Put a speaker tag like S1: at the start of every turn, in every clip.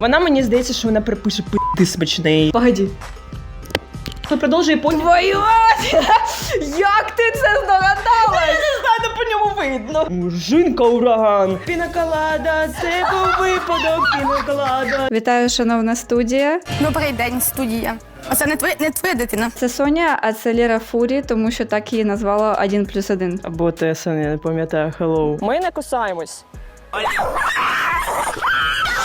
S1: Вона мені здається, що вона припише пи***ти смачний. Погоді. То продовжує потім.
S2: Твою мать! Як ти це здогадалась?
S1: Знаю, по ньому видно. Жінка ураган. Пінаколада, це був випадок, пінаколада.
S2: Вітаю, шановна студія.
S3: Добрий день, студія. Оце не твоя, не твоя дитина.
S2: Це Соня, а це Лера Фурі, тому що так її назвала 1 плюс 1.
S1: Або Тесон, я не пам'ятаю, hello. Ми не кусаємось.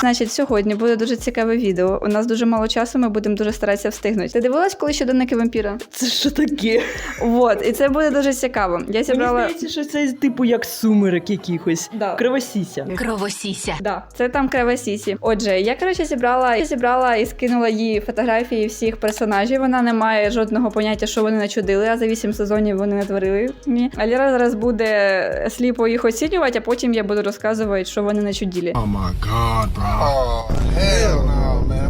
S2: Значить, сьогодні буде дуже цікаве відео. У нас дуже мало часу, ми будемо дуже старатися встигнути. Ти дивилась коли щоденники вампіра?
S1: Це що таке?
S2: Вот, і це буде дуже цікаво. Я
S1: Мені
S2: зібрала.
S1: здається, що це типу як сумерек якихось.
S2: Да.
S1: Кривосіся.
S4: Кровосіся.
S2: Да, це там Крева Сісі. Отже, я коротше зібрала я зібрала і скинула їй фотографії всіх персонажів. Вона не має жодного поняття, що вони начудили, а за вісім сезонів вони не творили. Ні. А Ліра зараз буде сліпо їх оцінювати, а потім я буду розказувати, що вони начудили.
S5: Oh my god, bro. Oh, hell no, man.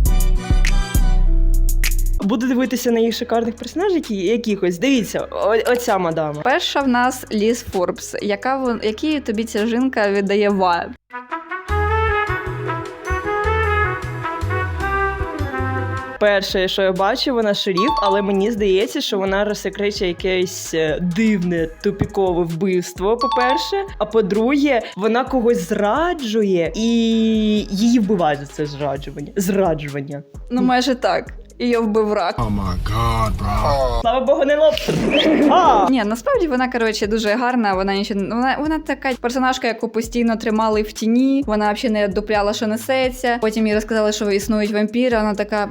S1: Буду дивитися на їх шикарних персонажів, які, якихось. Дивіться, о- оця мадама.
S2: Перша в нас Ліз Форбс. Яка вон, який тобі ця жінка віддає вайб?
S1: Перше, що я бачу, вона шеріф, але мені здається, що вона розсекречує якесь е, дивне тупікове вбивство. По-перше, а по-друге, вона когось зраджує і її вбивають за це зраджування. Зраджування.
S2: Ну, майже так. Її вбив рак.
S5: Oh my god, bro.
S1: Слава Богу, не лоб. А!
S2: Ні, насправді вона коротше дуже гарна. Вона нічого вона, вона така персонажка, яку постійно тримали в тіні. Вона взагалі не дупляла, що несеться. Потім їй розказали, що існують вампіри. Вона така.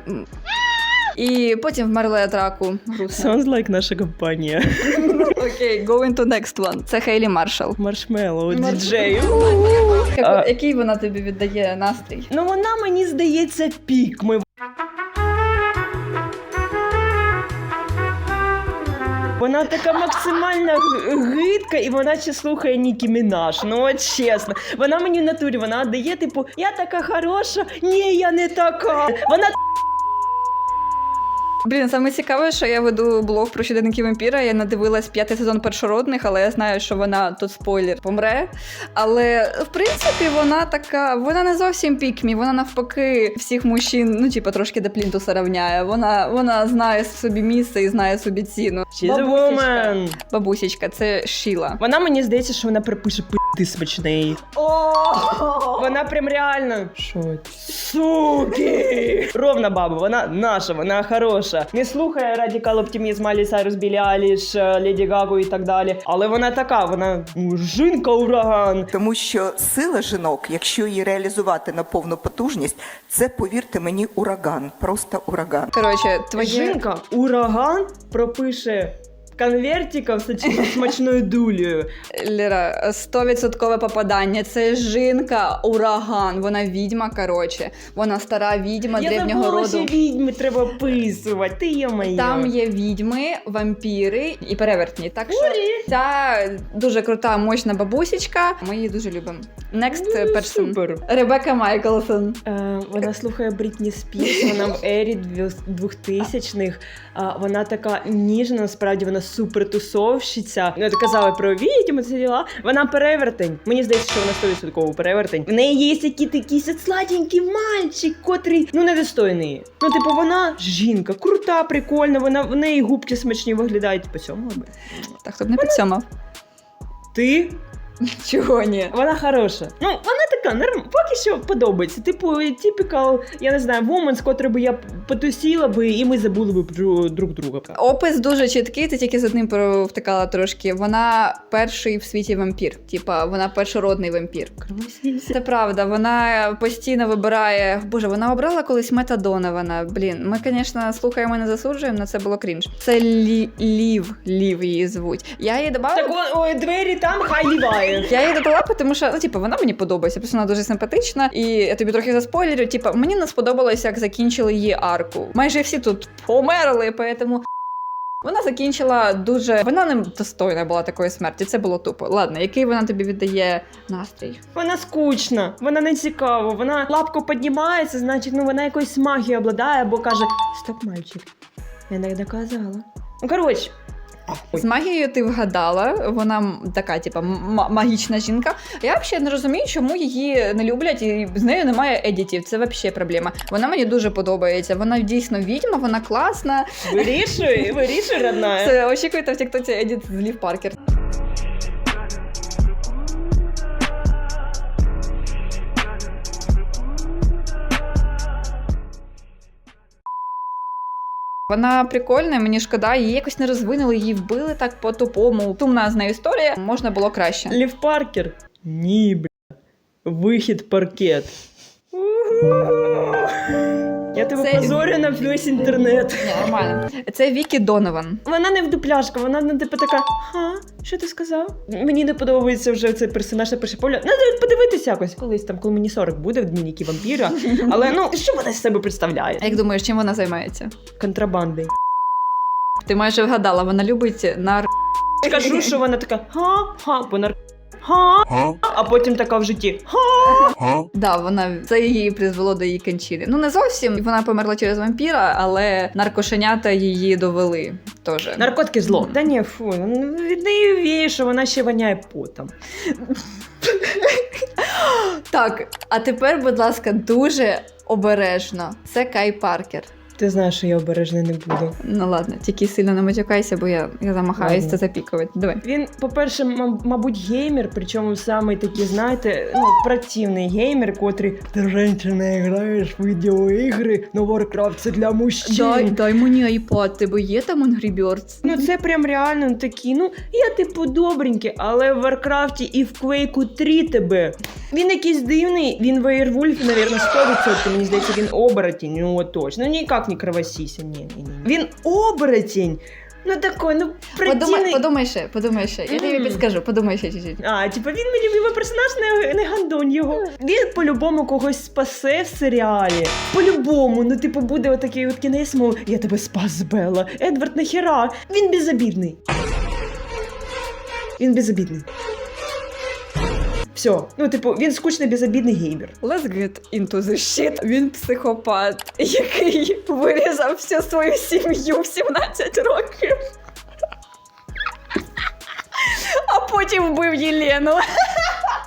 S2: І потім вмерла від раку. Грустно.
S1: Sounds like наша компанія.
S2: Окей, going to next one. Це Хейлі Маршал.
S1: Маршмеллоу, діджей.
S2: Який вона тобі віддає настрій?
S1: Ну вона мені здається пік. Ми Вона така максимально гидка, і вона ще слухає Нікі Мінаш. Ну от чесно. Вона мені в натурі, вона дає, типу, я така хороша, ні, я не така. Вона
S2: Блін, саме цікаве, що я веду блог про щоденники вампіра. Я надивилась п'ятий сезон першородних, але я знаю, що вона тут спойлер помре. Але в принципі вона така, вона не зовсім пікмі, вона навпаки всіх мужчин, ну типа трошки до плінтуса равняє. Вона, вона знає собі місце і знає собі ціну.
S1: Woman.
S2: Бабусічка, це Шіла.
S1: Вона мені здається, що вона припише пи***ти смачний. Вона прям реально. Що? Суки! Ровна баба, вона наша, вона хороша. Не слухає радикал оптимізм Алі Сайрус Білі Аліш, е, Леді Гагу і так далі. Але вона така, вона жінка ураган.
S6: Тому що сила жінок, якщо її реалізувати на повну потужність, це повірте мені, ураган, просто ураган.
S2: Коротше, твоє
S1: Жінка ураган пропише конвертиком з смачною дулею.
S2: Ліра, 100% попадання. Це жінка, ураган. Вона відьма. Коротше, вона стара відьма
S1: Я
S2: древнього
S1: забула,
S2: роду.
S1: що відьми треба описувати. Ти є моя.
S2: Там є відьми, вампіри і перевертні. Так що
S1: Урі.
S2: ця дуже крута, мощна бабусечка. Ми її дуже любимо. Next
S1: Ну,
S2: person.
S1: Супер.
S2: Ребекка Майклсон.
S1: Е, вона слухає Брітні Спірс, вона в ері 2000-х. А, вона така ніжна, насправді вона супер тусовщиця. Ну, ти казала про відьму, це діла. Вона перевертень. Мені здається, що вона 100% перевертень. В неї є який такий сладенький мальчик, котрий ну недостойний. Ну, типу, вона жінка, крута, прикольна, вона в неї губки смачні виглядають. По цьому.
S2: Так, хто б не підсьомав.
S1: Ти
S2: Чого ні?
S1: Вона хороша. Ну, вона така, норм... поки що подобається. Типу, типікал, я не знаю, вумен, з котрою би я потусіла би, і ми забули б друг, друг друга.
S2: Опис дуже чіткий, ти тільки з одним провтикала трошки. Вона перший в світі вампір. Типа, вона першородний вампір. Це правда, вона постійно вибирає. Боже, вона обрала колись Мета Донована. Блін, ми, звісно, слухаємо і не засуджуємо, але це було крінж. Це Лі... Лів, Лів її звуть. Я її додала.
S1: Так ой, двері там, хай ліває.
S2: Я її додала, тому що ну, типу, вона мені подобається. Просто вона дуже симпатична. І я тобі трохи заспойлерю. Типу, мені не сподобалося, як закінчили її арку. Майже всі тут померли, поэтому. Вона закінчила дуже. Вона не достойна була такої смерті. Це було тупо. Ладно, який вона тобі віддає настрій?
S1: Вона скучна, вона не цікава. Вона лапку піднімається, значить, ну вона якоюсь магією обладає, або каже: Стоп, мальчик, я не доказала. Ну, коротше,
S2: З магією ти вгадала, вона така, типа, магічна жінка. Я взагалі не розумію, чому її не люблять, і з нею немає едітів. Це взагалі проблема. Вона мені дуже подобається. Вона дійсно відьма, вона класна.
S1: Вирішуй, вирішуй, родна.
S2: Це очікуйте в тіктоці Едіт з Лів Паркер. Вона прикольна, мені шкода, її якось не розвинули, її вбили так по-тупому. Тумна з нею історія, можна було краще.
S1: Лів Паркер. Ні, бля. Вихід паркет. Я тебе
S2: Це-
S1: позорю на весь інтернет.
S2: Ні, нормально. Це Вікі Донован.
S1: Вона не вдупляшка, вона не типу така. Ха, що ти сказав? Мені не подобається вже цей персонаж на перший погляд. Надо подивитися якось колись там, коли мені 40 буде в дневникі вампіра. Але ну що вона з себе представляє?
S2: Як думаєш, чим вона займається?
S1: Контрабанди.
S2: Ти майже вгадала, вона любить нар.
S1: Кажу, що вона така ха, ха, бо нар... ха, а потім така в житті ха.
S2: Да, вона це її призвело до її кончини. Ну не зовсім вона померла через вампіра, але наркошенята її довели. Теж.
S1: Наркотики зло. Та ні, фу, ну, від неї віє, що вона ще воняє потом.
S2: Так, а тепер, будь ласка, дуже обережно. Це Кай Паркер.
S1: Ти знаєш, що я обережний не буду.
S2: Ну ладно, тільки сильно не матюкайся, бо я, я замахаюся це запікувати. Давай.
S1: Він, по-перше, мабуть, геймер, причому саме такий, знаєте, ну, противний геймер, котрий ти женщина граєш в відеоігри, ну Warcraft це для мужчин.
S2: дай мені айпад, тебе є там Angry Birds?
S1: Ну це прям реально такий, ну я типу добренький, але в Варкрафті і в Квейку 3 тебе. Він якийсь дивний, він Вейервульф, навірно, 100%, мені здається, він оборотень, ну точно. Ну ніяк не кровосіся, ні, ні, ні. Він оборотень! Ну такой, ну
S2: Подумай,
S1: противний.
S2: подумай ще, подумай ще. Я тобі підскажу, подумай ще чуть-чуть.
S1: А, типу, він мені любий персонаж, не, не гандон його. Він по-любому когось спасе в серіалі. По-любому, ну, типу, буде отакий от кінець, мов, я тебе спас, Белла. Едвард, нахера? Він безобідний. Він безобідний. Все. Ну, типу, він скучний безобідний геймер.
S2: Let's get into the shit. Він психопат, який вирізав всю свою сім'ю в 17 років. А потім вбив Єлену.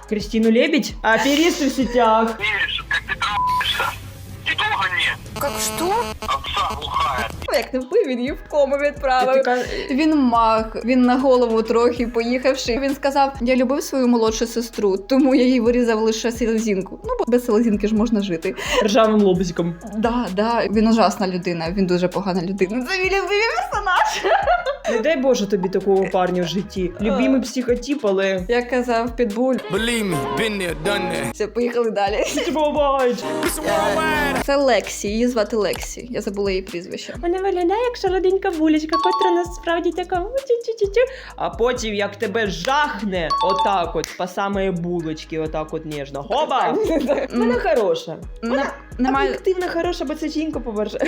S1: Кристину Лебідь, аферист у сетях.
S4: Видишь, как ты долго нет.
S3: Как что?
S4: Овца глухая.
S2: Ну, Як не вбив, він її в кому відправив. Він маг, він на голову трохи поїхавши. Він сказав: Я любив свою молодшу сестру, тому я їй вирізав лише селезінку. Ну, бо без селезінки ж можна жити.
S1: ржавим лобзиком.
S2: Да, да, він ужасна людина, він дуже погана людина. Це мій любимий персонаж.
S1: Не дай Боже тобі такого парня в житті. Любимий психотип, але.
S2: Як казав Підбуль.
S7: There, done that.
S2: Все, поїхали далі. Це Лексі, її звати Лексі. Я забула її прізвище.
S1: Вона виглядає як шароденька булечка, котра насправді така. «Тю-тю-тю-тю». А потім як тебе жахне, отак от, по самої булочки, отак от ніжно. Хоба! Вона хороша.
S2: Вона Немає.
S1: Об'єктивно хороша, бо це жінка, по-перше.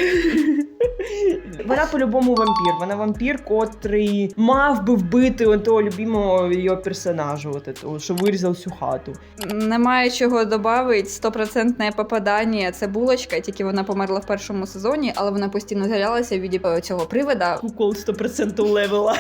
S1: Вона по-любому вампір. Вона вампір, котрий мав би вбити того любимого її персонажа, от того, що вирізав всю хату.
S2: Немає чого додати. Стопроцентне попадання. Це булочка, тільки вона померла в першому сезоні, але вона постійно з'являлася в віді е, цього привида.
S1: Кукол 100% левела.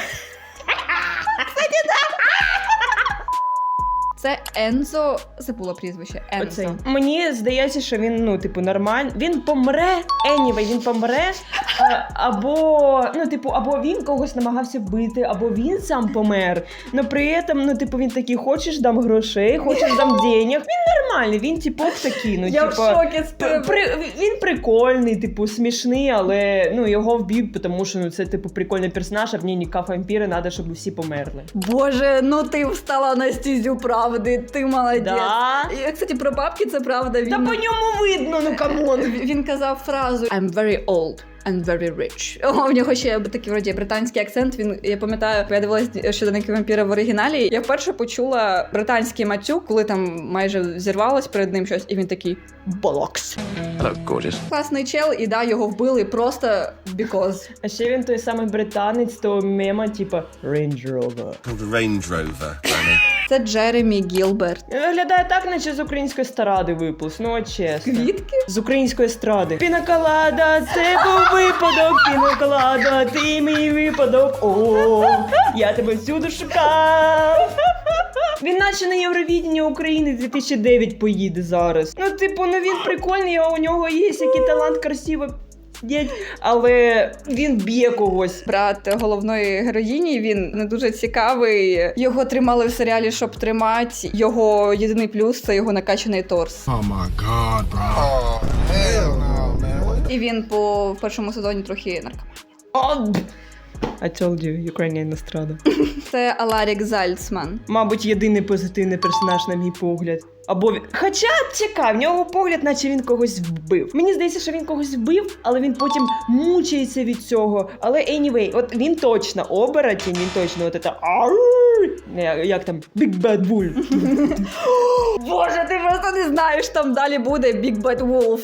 S2: Це Ензо. Забула прізвище.
S1: Оцей.
S2: Ензо.
S1: Мені здається, що він, ну, типу, нормальний. Він помре, anyway, він помре. а, або, ну, типу, або він когось намагався вбити, або він сам помер. Но при этом, ну, типу, він такий, хочеш дам грошей, хочеш дам денег. Він нормальний, він типок такий, ну,
S2: Я в
S1: типу.
S2: шокі з тебе.
S1: При, він прикольний, типу, смішний, але ну його вб'ють, тому що ну це типу прикольний персонаж, а в ній ніка вампіри, треба, щоб всі померли.
S2: Боже, ну ти встала на стізю правди, ти молодець.
S1: Да?
S2: І, кстати, про бабки це правда. Він...
S1: Та по ньому видно, ну камон.
S2: Він казав фразу I'm very old. And very rich. О, в нього ще такий вроді британський акцент. Він я пам'ятаю, я дивилась щоденники вампіра в оригіналі. Я вперше почула британський матюк, коли там майже зірвалось перед ним щось, і він такий болокс. Класний чел, і да, його вбили просто because.
S1: А ще він той самий британець, того мема, типу Range Rover.
S8: Called Range Rover,
S2: Це Джеремі Гілберт.
S1: Він Виглядає так, наче з української естради випуск, ну чесно.
S2: Квітки?
S1: З української естради. Пінаколада, це був випадок піноклада, ти мій випадок. О, я тебе всюди шукав. Він наче на Євровідіння України 2009 поїде зараз. Ну, типу, ну він прикольний, а у нього є який талант красиво. Дядь, але він б'є когось.
S2: Брат головної героїні він не дуже цікавий. Його тримали в серіалі, щоб тримати. Його єдиний плюс це його накачаний торс.
S5: Oh my god, bro. Oh, hell no,
S2: І він по першому сезоні трохи наркоман.
S1: О, б- I told you, Ukrainian Estrada.
S2: Це Аларік Зальцман.
S1: Мабуть, єдиний позитивний персонаж, на мій погляд. Або він. Хоча чекай, в нього погляд, наче він когось вбив. Мені здається, що він когось вбив, але він потім мучається від цього. Але anyway, от він точно оборотень, він точно от це Як- Як там Big Bad Wolf.
S2: Боже, ти просто не знаєш, там далі буде Big Bad Wolf.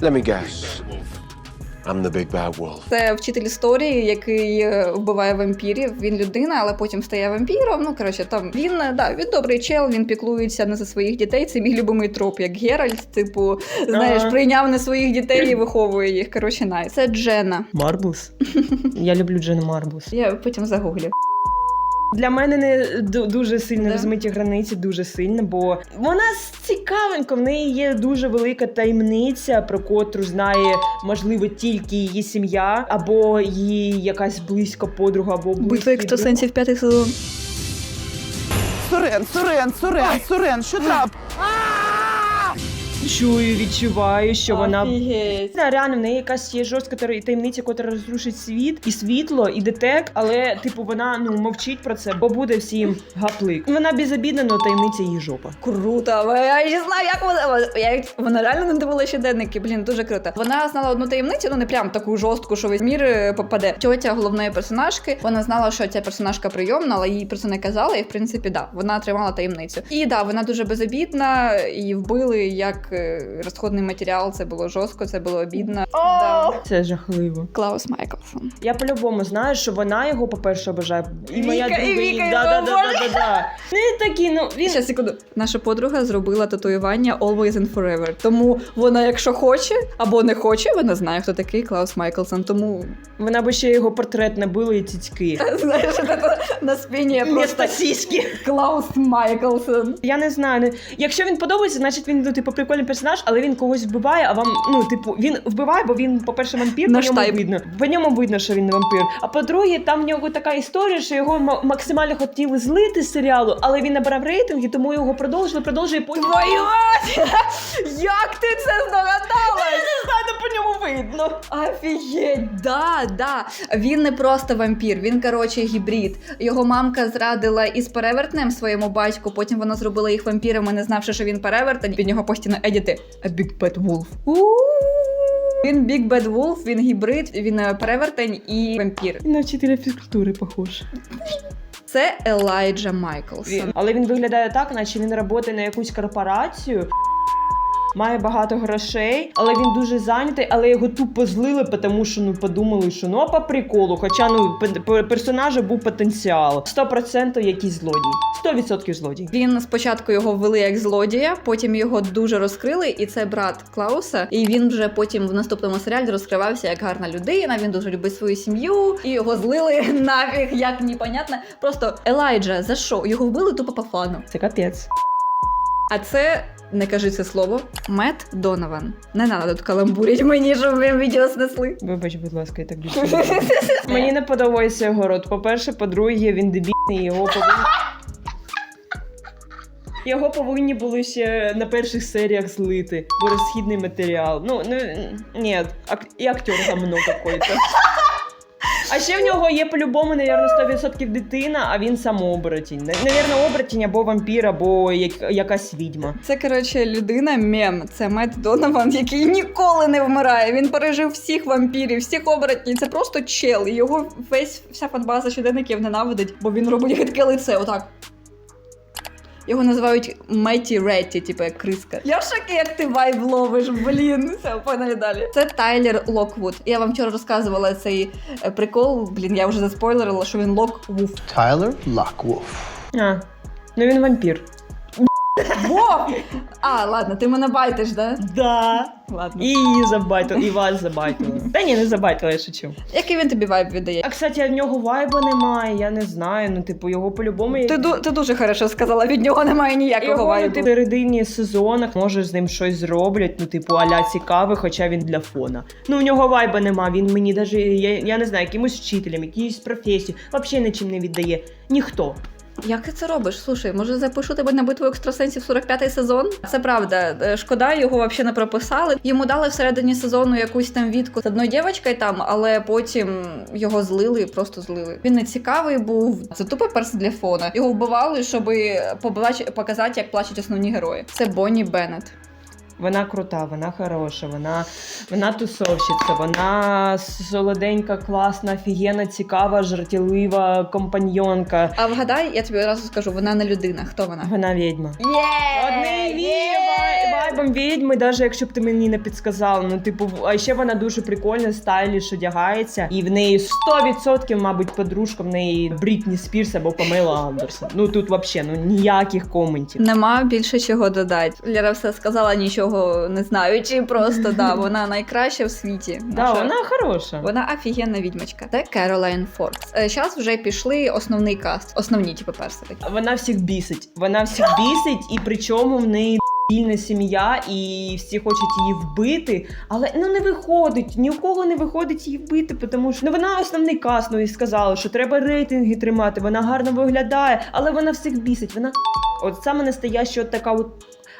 S8: Let me guess. I'm the big bad wolf.
S2: Це вчитель історії, який е, вбиває вампірів. Він людина, але потім стає вампіром. Ну коротше, там він е, да, він добрий чел, він піклується не за своїх дітей. Це мій любимий троп, як Геральт. Типу, знаєш, прийняв не своїх дітей і виховує їх. Коротше, най. Це Джена.
S1: Марблс. Я люблю Джен Марблс.
S2: Я потім загуглю.
S1: Для мене не ду- дуже сильно
S2: Да?
S1: розмиті границі, дуже сильно, бо вона цікавенько, в неї є дуже велика таємниця, про котру знає, можливо, тільки її сім'я, або її якась близька подруга, або
S2: Битва
S1: близький друг.
S2: екстрасенсів п'ятий сезон.
S9: Сурен, Сурен, Сурен, Сурен, що трап?
S1: Чую, відчуваю, що вона.
S2: Офігеть.
S1: Та, реально, в неї якась є жорстка тар- таємниця, котра розрушить світ, і світло, і детек, але типу вона ну мовчить про це, бо буде всім гаплик. Вона безобідна, але таємниця її жопа.
S2: Круто, я не знаю, як вона. Я, вона реально не дивила щоденники. Блін, дуже круто. Вона знала одну таємницю, ну не прям таку жорстку, що весь мір е, попаде. Тьотя головної персонажки. Вона знала, що ця персонажка прийомна, але їй про це не казали. І в принципі, да, вона тримала таємницю. І да, вона дуже безобідна, її вбили як е, розходний матеріал. Це було жорстко, це було обідно. Да.
S1: Це жахливо.
S2: Клаус Майклсон.
S1: Я по-любому знаю, що вона його, по-перше, обожає. І моя
S2: Віка, і
S1: друга,
S2: Віка
S1: да, да, да, да, да, да. Не такі, ну він
S2: Ще секунду. Наша подруга зробила татуювання Always and Forever. Тому вона, якщо хоче або не хоче, вона знає, хто такий Клаус Майклсон. Тому
S1: вона би ще його портрет набила і цицьки.
S2: знаєш, це на спині просто
S1: сіськи.
S2: Клаус Майклсон.
S1: Я не знаю. Якщо він подобається, значить він ну, типу прикольний персонаж, але він когось вбиває, а вам, ну, типу, він вбиває, бо він, по-перше, вампір, по ньому
S2: тайп.
S1: видно. По ньому видно, що він не вампір. А по-друге, там в нього така історія, що його м- максимально хотіли злити з серіалу, але він набрав рейтинги, тому його продовжили, продовжує потім.
S2: Твою мать! Як ти це здогадалась?
S1: Видно.
S2: Офігеть, да, да. Він не просто вампір, він коротше гібрид. Його мамка зрадила із перевертнем своєму батьку. Потім вона зробила їх вампірами, не знавши, що він перевертень. Від нього постійно едіти. A big bad wolf. Він Big Bad Wolf, він гібрид, він е, перевертень і вампір.
S1: На вчителя фізкультури похож.
S2: Це Елайджа Майклсон.
S1: Він, але він виглядає так, наче він працює на якусь корпорацію. Має багато грошей, але він дуже зайнятий, але його тупо злили, тому що ну подумали, що ну а по приколу. Хоча ну персонажа був потенціал. 100% якийсь злодій. 100% злодій.
S2: Він спочатку його ввели як злодія, потім його дуже розкрили, і це брат Клауса. І він вже потім в наступному серіалі розкривався як гарна людина. Він дуже любить свою сім'ю, і його злили нафіг, як непонятно. Просто Елайджа, за що? Його вбили тупо по фану.
S1: Це капець.
S2: А це не кажи це слово. Мет Донован. Не треба тут каламбурить мені, щоб ви відео снесли.
S1: Вибач, будь ласка, я так більше. не. Мені не подобається його рот. По-перше, по-друге, він дебільний, його повинні. Його повинні були ще на перших серіях злити, бо розхідний матеріал. Ну, ну ні, ак- і актер гамно какой-то. А ще в нього є по-любому, навірно, 100% дитина, а він самооборотінь. Навірно, оборотінь або вампір, або як- якась відьма.
S2: Це коротше людина мем. Це Мет Донован, який ніколи не вмирає. Він пережив всіх вампірів, всіх оборотнів. Це просто чел. Його весь вся фанбаза щоденників ненавидить, бо він робить гидке лице. Отак. Його називають Меті Ретті, типу як криска. Я в шокі, як ти вайб ловиш, блін. Все, погнали далі. Це Тайлер Локвуд. Я вам вчора розказувала цей е, прикол. Блін, я вже заспойлерила, що він Локвуд.
S7: Tyler Lockwolf.
S1: А, ну він вампір.
S2: Вов! А, ладно, ти мене байтиш, да?
S1: Да.
S2: Ладно.
S1: І її забайтили, і вас забайтили. Та ні, не забайтили, я шучу.
S2: Який він тобі вайб віддає?
S1: А кстати, в нього вайба немає, я не знаю. Ну, типу, його по-любому
S2: Ти, ду- ти дуже хорошо сказала, від нього немає ніякого
S1: Його ну,
S2: вайбу.
S1: ти в середині сезонах може з ним щось зроблять, ну типу аля цікаве, хоча він для фона. Ну в нього вайба нема. Він мені даже я, я не знаю, якимось вчителем, якоюсь професією, взагалі нічим не віддає. Ніхто.
S2: Як ти це робиш? Слушай, може запишу тебе на битву екстрасенсів 45-й сезон? Це правда. Е, Шкода, його взагалі не прописали. Йому дали всередині сезону якусь там відку з одною дівчинкою там, але потім його злили, просто злили. Він не цікавий був. Це тупо перс для фона. Його вбивали, щоб показати, як плачуть основні герої. Це Бонні Беннет.
S1: Вона крута, вона хороша, вона, вона тусовщиця, вона солоденька, класна, офігенна, цікава, жартівлива компаньйонка.
S2: А вгадай, я тобі одразу скажу, вона не людина. Хто вона?
S1: Вона відьма.
S2: Є!
S1: Одним ві- вайбом відьми, навіть якщо б ти мені не підсказала. Ну, типу, а ще вона дуже прикольна, стайліш одягається, і в неї 100%, мабуть, подружка в неї Брітні Спірс або Памела Андерсон. Ну тут взагалі ну ніяких коментів.
S2: Нема більше чого додати. Лера все сказала, нічого не знаючи. Просто да, вона найкраща в світі.
S1: Да, вона хороша.
S2: Вона офігенна відьмачка. Це Керолайн Форкс. Зараз вже пішли основний каст, основні типу перси такі.
S1: Вона всіх бісить. Вона всіх бісить, і причому в неї вільна сім'я, і всі хочуть її вбити, але ну не виходить. Ні у кого не виходить її вбити, тому що ну вона основний каст, ну і сказала, що треба рейтинги тримати. Вона гарно виглядає, але вона всіх бісить. Вона от саме настояща от така от.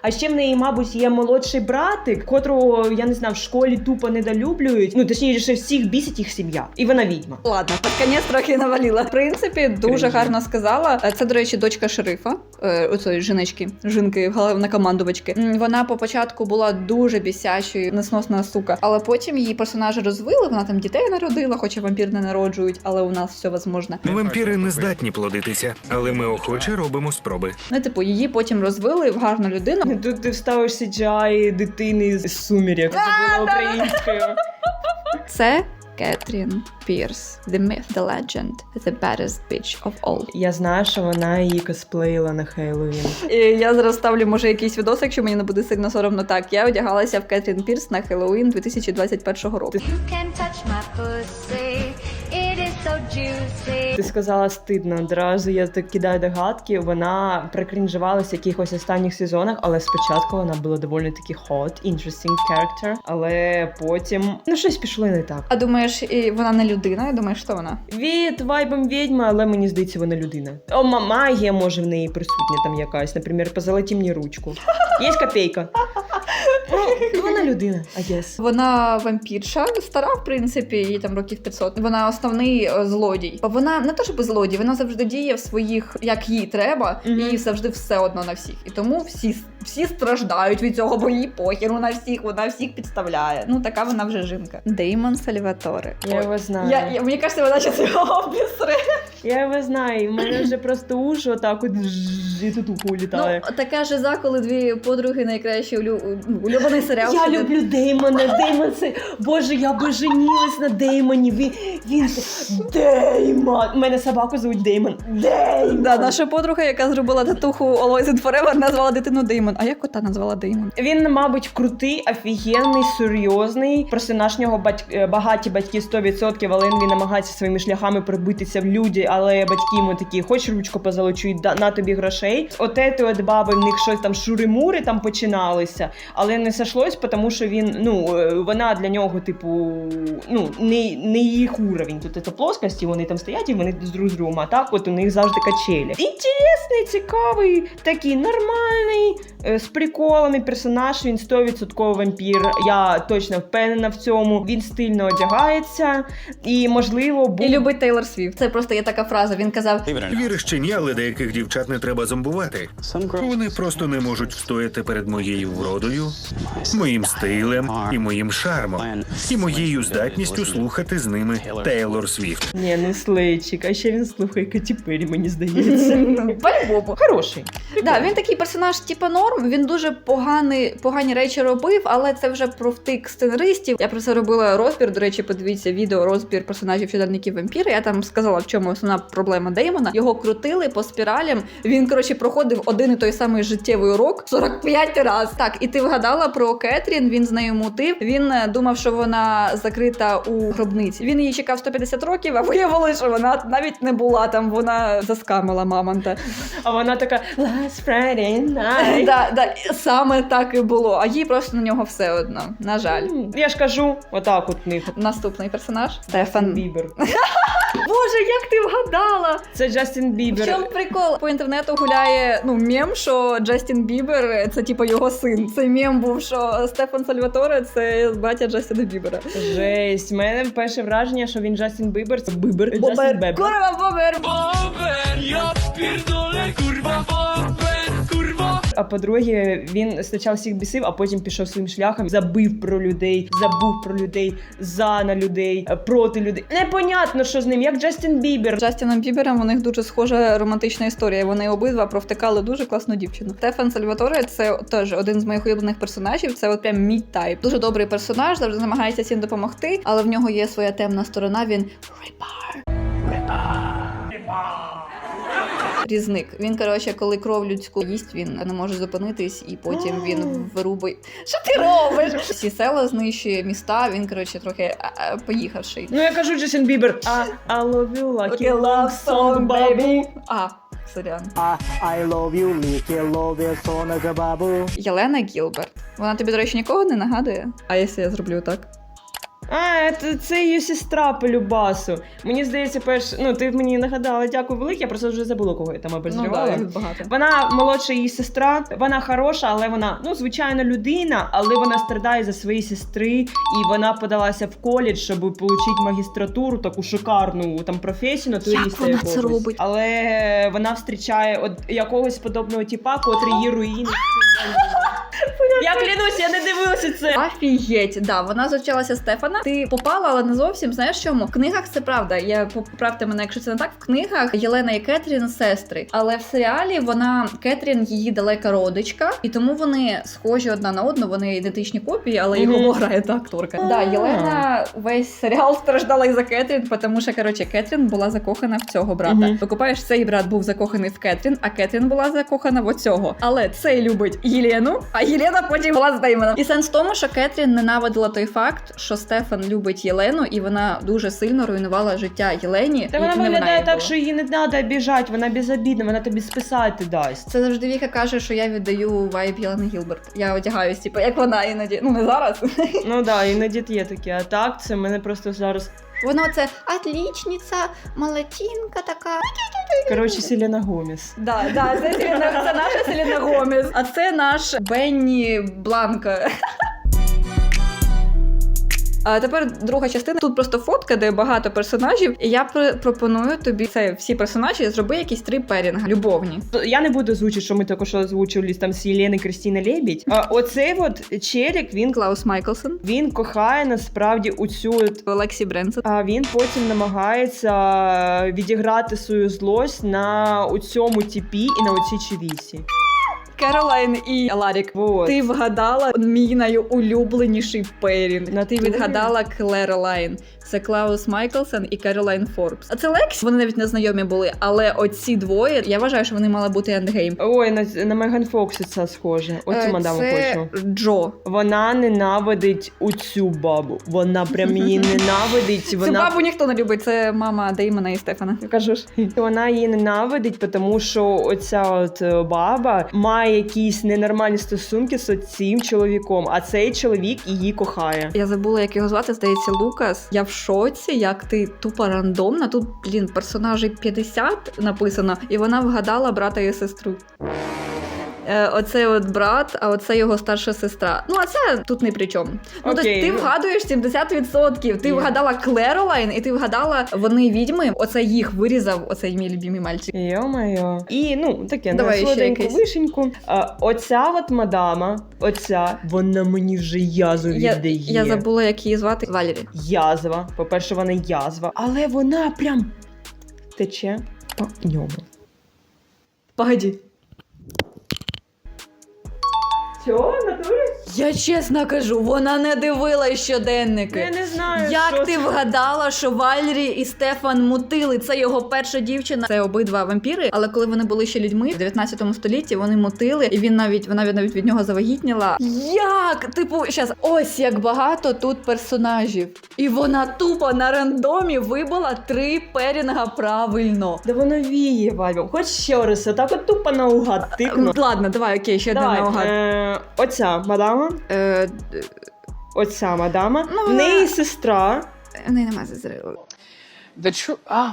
S1: А ще в неї, мабуть, є молодший братик, котрого я не знаю, в школі тупо недолюблюють. Ну точніше, всіх бісить їх сім'я, і вона відьма.
S2: Ладно, під конець трохи наваліла. В принципі, дуже
S1: Крінжі.
S2: гарно сказала. Е, Це, до речі, дочка шерифа, е, оцієї жіночки, жінки, головнокомандувачки. М, Вона по початку була дуже бісячою, несносна сука. Але потім її персонажі розвили, вона там дітей народила, хоча вампір не народжують, але у нас все возможно.
S10: Вампіри не здатні плодитися, але ми охоче робимо спроби.
S2: Ну, типу, її потім розвили в гарну людину.
S1: Тут ти вставиш CGI дитини з сумірів. Забула українською.
S2: Це Кетрін Пірс, The Myth, The Legend, The Baddest Bitch of All.
S1: Я знаю, що вона її косплеїла на Хейловін.
S2: І я зараз ставлю, може, якийсь відос, якщо мені не буде сильно соромно. Так, я одягалася в Кетрін Пірс на Хеллоуін 2021 року.
S11: You can touch my pussy.
S1: Ти сказала стидно. Одразу я так кидаю догадки. Вона прикрінжувалася в якихось останніх сезонах, але спочатку вона була доволі таки hot, interesting character, але потім ну щось пішло не так.
S2: А думаєш, і вона не людина? Я думаю, що вона?
S1: Від вайбом відьма, але мені здається, вона людина. О, ма- магія може в неї присутня там якась, наприклад, позолоті мені ручку. Є копійка. Ну, вона людина, I guess.
S2: Вона вампірша, стара, в принципі, їй там років 500. Вона основний е, злодій. Вона не то, щоб злодій, вона завжди діє в своїх, як їй треба,
S1: Мгм.
S2: і завжди все одно на всіх. І тому всі, всі страждають від цього, бо їй похеру на всіх, вона всіх підставляє. Ну, така вона вже жінка. Деймон Сальваторе.
S1: Я його знаю.
S2: Я, я, мені кажеться, вона зараз його обісре.
S1: Я його знаю, і в мене вже просто уші отак от жжж, і тут уху літає.
S2: Ну, така жиза, коли дві подруги найкращі улю... ну, улюблений серіал.
S1: Я люблю Деймона. Деймон це. Боже, я би женілась на Деймоні. Він, він Деймон. У мене собаку звуть Деймон. Деймон.
S2: Да, наша подруга, яка зробила татуху Always Forever, назвала дитину Деймон. А я кота назвала Деймон.
S1: Він, мабуть, крутий, офігенний, серйозний. Персонаж нього бать... е, багаті батьки 100%, але він намагається своїми шляхами прибитися в люди, але батьки йому такі, хоч ручку позолочу, і на тобі грошей. От ети от баби, в них щось там шури-мури там починалися, але не сошлось, тому що він, ну, е, вона для нього, типу, ну, не, не їх уровень. Тут це плоскості, вони там стоять і вони друг з другом, а так от у них завжди качелі. Інтересний, цікавий, такий нормальний, е, з приколами персонаж, він 100% вампір. Я точно впевнена в цьому. Він стильно одягається і, можливо, був...
S2: І любить Тейлор Свіфт. Це просто є така фраза. Він казав:
S10: Віриш чи ні, але деяких дівчат не треба зомбувати. Вони просто не можуть встояти перед моєю вродою моїм стилем і моїм шармом, і моєю здатністю слухати з ними Тейлор Свіфт.
S1: Ні, ну слейчик, а ще він слухає Каті Перрі, мені здається.
S2: По-любому.
S1: Хороший.
S2: Да, він такий персонаж, типу норм. Він дуже поганий, погані речі робив, але це вже про втик сценаристів. Я про це робила розбір. До речі, подивіться відео розбір персонажів щоденників вампіра. Я там сказала, в чому основна проблема Деймона. Його крутили по спіралям. Він коротше проходив один і той самий життєвий урок 45 разів. Так, і ти вгадала про Кетрін. Він з нею мутив. Він е, думав, що вона закрита у гробниці. Він її чекав 150 років, а виявилося, що вона навіть не була там. Вона заскамила мамонта.
S1: А вона така Last Friday night.
S2: Да, да, саме так і було. А їй просто на нього все одно. На жаль.
S1: Я ж кажу, отак от них.
S2: Наступний персонаж Стефан.
S1: Бібер.
S2: Боже, як ти вгадала?
S1: Це Джастін Бібер.
S2: В чому прикол? По інтернету гуляє ну мем, що Джастін Бібер це типу його син. Цей мем був, що Стефан Сальваторе це браття Джастіна Бібера.
S1: Жесть. У мене перше враження, що він Джастін Бібер. Це Бібер. Джастін Бебер.
S2: Курва, бобер!
S1: А по-друге, він спочатку всіх бісив, а потім пішов своїм шляхом, забив про людей, забув про людей, за на людей, проти людей. Непонятно, що з ним, як Джастін Бібер.
S2: З Джастіном Бібером у них дуже схожа романтична історія. Вони обидва провтикали дуже класну дівчину. Стефан Сальваторе це теж один з моїх улюблених персонажів. Це от прям мій тайп. Дуже добрий персонаж, завжди намагається всім допомогти, але в нього є своя темна сторона. Він рипар. Різник. Він, коротше, коли кров людську їсть, він не може зупинитись, і потім він вирубує. Що ти робиш? Всі села знищує міста. Він, коротше, трохи а, а, поїхавший.
S1: Ну я кажу Джастін Бібер. А I love you like a love song, baby.
S2: А, сорян.
S9: I love you, Mickey, love you, сонага бабу.
S2: Єлена Гілберт. Вона тобі, до речі, нікого не нагадує? А якщо я зроблю так?
S1: А, це, це її сестра по Любасу. Мені здається, перш, ну ти мені нагадала, дякую велике, я просто вже забула, кого я там
S2: Ну да, багато.
S1: Вона молодша її сестра, вона хороша, але вона ну звичайно людина, але вона страдає за свої сестри, і вона подалася в коледж, щоб отримати магістратуру, таку шикарну там професію, на
S2: Як вона це робить?
S1: Але вона зустрічає от якогось подобного типа, котрий її руїни. Я клянусь, я не дивилася це.
S2: Офігеть, да, вона зустрічалася Стефана. Ти попала, але не зовсім. Знаєш чому? В книгах це правда. Я поправте мене, якщо це не так. В книгах Єлена і Кетрін сестри. Але в серіалі вона Кетрін її далека родичка, і тому вони схожі одна на одну. Вони ідентичні копії, але їх
S1: Мгм.
S2: обох грає та акторка. Да, Єлена весь серіал страждала із за Кетрін, тому що коротше Кетрін була закохана в цього брата. Викупаєш, цей брат був закоханий в Кетрін, а Кетрін була закохана в оцього. Але цей любить Єлену, а Єлена потім була з Деймоном. І сенс в тому, що Кетрін ненавидила той факт, що Стефан любить Єлену, і вона дуже сильно руйнувала життя Єлені.
S1: Та
S2: і
S1: вона
S2: не
S1: виглядає так, що її не треба обіжати, вона безобідна, вона тобі списати дасть.
S2: Це завжди Віка каже, що я віддаю вайб Єлени Гілберт. Я одягаюсь, типу, як вона іноді. Ну не зараз.
S1: Ну да, іноді є таке. А так, це мене просто зараз.
S2: Воно це отлічниця, молодчинка така.
S1: Коротше, Селена Гоміс.
S2: Да, да, це, Селена, це наша Селена Гомес, а це наш Бенні Бланка. А тепер друга частина. Тут просто фотка, де багато персонажів. І я пр- пропоную тобі це всі персонажі, зроби якісь три перінга, любовні.
S1: Я не буду озвучити, що ми що озвучували там з Єлени Кристина Лебідь. А оцей от челік, він
S2: Клаус Майклсон,
S1: він кохає насправді у цю от.
S2: Олексій Бренсон.
S1: А він потім намагається відіграти свою злость на у цьому тіпі і на оцій чевісі.
S2: Керолайн і Ларік.
S1: Вот.
S2: Ти вгадала мій найулюбленіший перінг.
S1: На
S2: Ти відгадала Клеролайн. Це Клаус Майклсон і Керолайн Форбс. А це Лекс. Вони навіть не знайомі були, але оці двоє, я вважаю, що вони мали бути ендгейм.
S1: Ой, на, на Меган Фоксі це схоже. Оцю
S2: Е,
S1: мадаму
S2: це
S1: хочу.
S2: Джо.
S1: Вона ненавидить у цю бабу. Вона прям її ненавидить.
S2: Цю
S1: Вона
S2: бабу ніхто не любить. Це мама Деймона і Стефана.
S1: Кажу ж, вона її ненавидить, тому що оця от е, баба має якісь ненормальні стосунки з цим чоловіком, а цей чоловік її кохає.
S2: Я забула, як його звати, здається, Лукас. Я в шоці, як ти тупо рандомна. Тут, блін, персонажі 50 написано, і вона вгадала брата і сестру. Е, оцей от брат, а оце його старша сестра. Ну, а це тут не при чому. Ну, тобто ти
S1: ну.
S2: вгадуєш 70%. Ти вгадала Клеролайн, і ти вгадала вони відьми. Оце їх вирізав, оцей мій любимий мальчик.
S1: Йо-моє. І ну таке
S2: Давай
S1: на
S2: ще
S1: вишеньку. А, оця от мадама, оця, вона мені вже язву
S2: Я,
S1: віддає.
S2: я забула, як її звати. Валері.
S1: Язва. По-перше, вона язва, але вона прям тече по ньому.
S2: Погоді.
S1: Чого, натурі?
S2: Я чесно кажу, вона не дивила щоденники.
S1: Я не знаю,
S2: Як
S1: що
S2: ти
S1: це.
S2: вгадала, що Валері і Стефан мутили? Це його перша дівчина. Це обидва вампіри. Але коли вони були ще людьми в 19 столітті, вони мутили, і він навіть вона навіть від нього завагітніла. Як? Типу, щас, ось як багато тут персонажів. І вона тупо на рандомі вибила три перінга правильно.
S1: Да воно віє, Вальвом. Хоч ще раз, так от тупо наугад тикну.
S2: Ладно, давай, окей, ще одне
S1: Давай,
S2: наугад.
S1: е, оця мадама,
S2: Е,
S1: оця мадама,
S2: Ну,
S1: в
S2: вона-
S1: неї сестра.
S2: в неї нема зазрила.
S4: The true. Ah.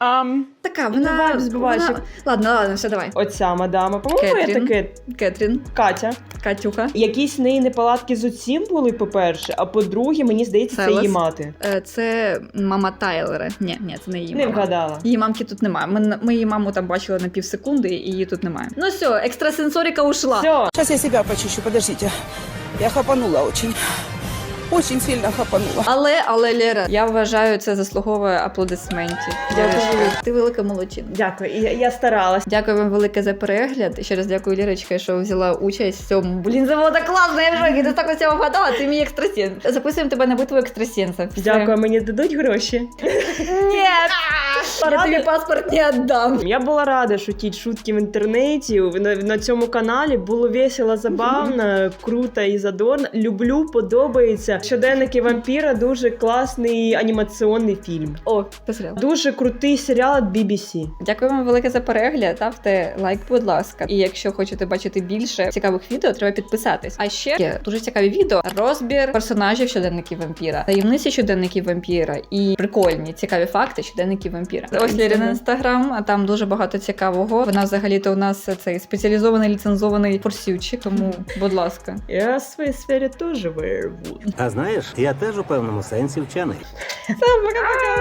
S1: Um,
S2: Така, вона.
S1: збиваєш,
S2: вона... Ладно, ладно, все, давай.
S1: оця мадама. По-моєму, я
S2: Кетрін.
S1: таке
S2: Кетрін,
S1: Катя.
S2: Катюха.
S1: Якісь в неї неполадки з оцім були, по-перше, а по-друге, мені здається, це її мати.
S2: Е, Це мама Тайлера. Ні, ні, це не її
S1: Не
S2: мама.
S1: вгадала.
S2: Її мамки тут немає. Ми, ми її маму там бачили на півсекунди, і її тут немає. Ну все, екстрасенсорика ушла.
S1: Все,
S12: Сейчас я себя почищу, подождите. Я хапанула очень. Очень сильно хапанула.
S2: Але, але Лера, я вважаю, це заслуговує аплодисментів.
S1: Дякую.
S2: Ти велика молодчина.
S1: дякую. Я, я старалась.
S2: Дякую вам велике за перегляд. І ще раз дякую, Лірочка, що взяла участь в цьому. Блін, це було так класно, я в шокі. Ти так усього вгадала, ти мій екстрасенс. Записуємо тебе на битву екстрасенса. Все.
S1: Дякую, мені дадуть гроші.
S2: Ні, я тобі паспорт не віддам.
S1: Я була рада шутити шутки в інтернеті. На, на цьому каналі було весело, забавно, круто і задорно. Люблю, подобається. Щоденники вампіра дуже класний анімаційний фільм.
S2: О, посріла.
S1: Дуже крутий серіал від BBC.
S2: Дякую вам велике за перегляд. Ставте лайк, будь ласка. І якщо хочете бачити більше цікавих відео, треба підписатись. А ще є дуже цікаві відео: розбір персонажів щоденників вампіра, таємниці щоденників вампіра і прикольні цікаві факти щоденників вампіра. Ось Лірин інстаграм, а там дуже багато цікавого. Вона взагалі-то у нас цей спеціалізований ліцензований форсючик. Тому, будь ласка.
S1: Я в своїй сфері теж вирву.
S9: А знаєш, я теж у певному сенсі вчений.
S1: Пока-пока.